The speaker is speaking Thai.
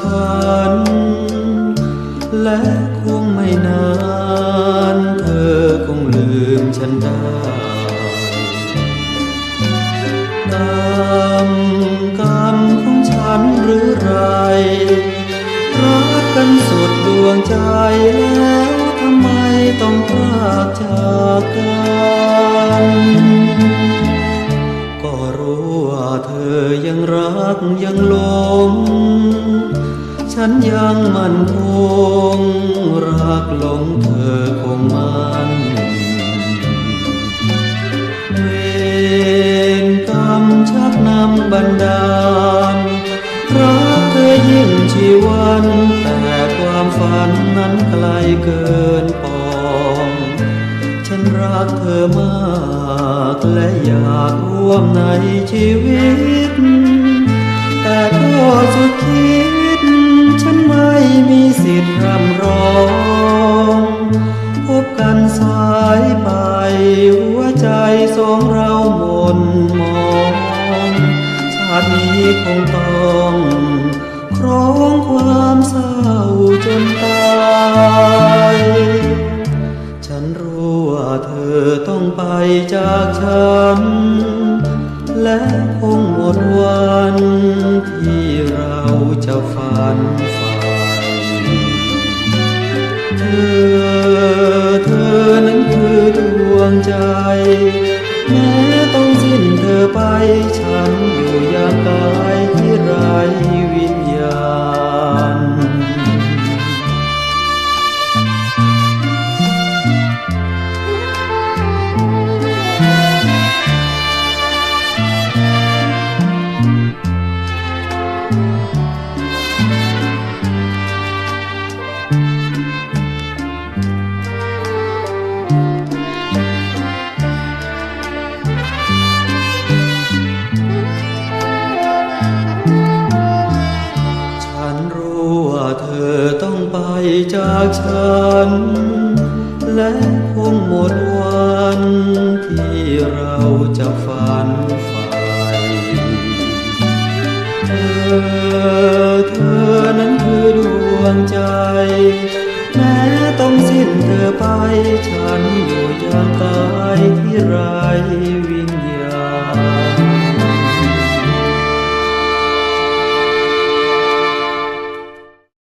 ฉัน และคงไม่นาน เธอคงลืมฉันได้กรรมกรรมของฉันหรือไรรักกันสุดดวงใจแล้วทำไมต้องพากจากกันก็รู้ว่าเธอยังรักยังหล ยังมันคงรักหลงเธอคงมันเวรกรรมชักนำบันดาลรักเธอยิ่งชีวันแต่ความฝันนั้นไกลเกินปองฉันรักเธอมากและอยากร่วมในชีวิต นมองชาตินี้คงต้องครองความเศร้าจนตายฉันรู้ว่าเธอต้องไปจากฉัน และคงหมดวันที่เราจะฝันใฝ่เธอ เธอนั้นคือดวงใจ แม้ต้องสิ้นเธอไป ฉันอยู่อย่างกายที่ไร จากฉัน และคงหมดวันที่เราจะฝันใฝ่เธอเธอนั้นคือดวงใจ แม้ต้องสิ้นเธอไป ฉันอยู่อย่างกายที่ไร้วิญญ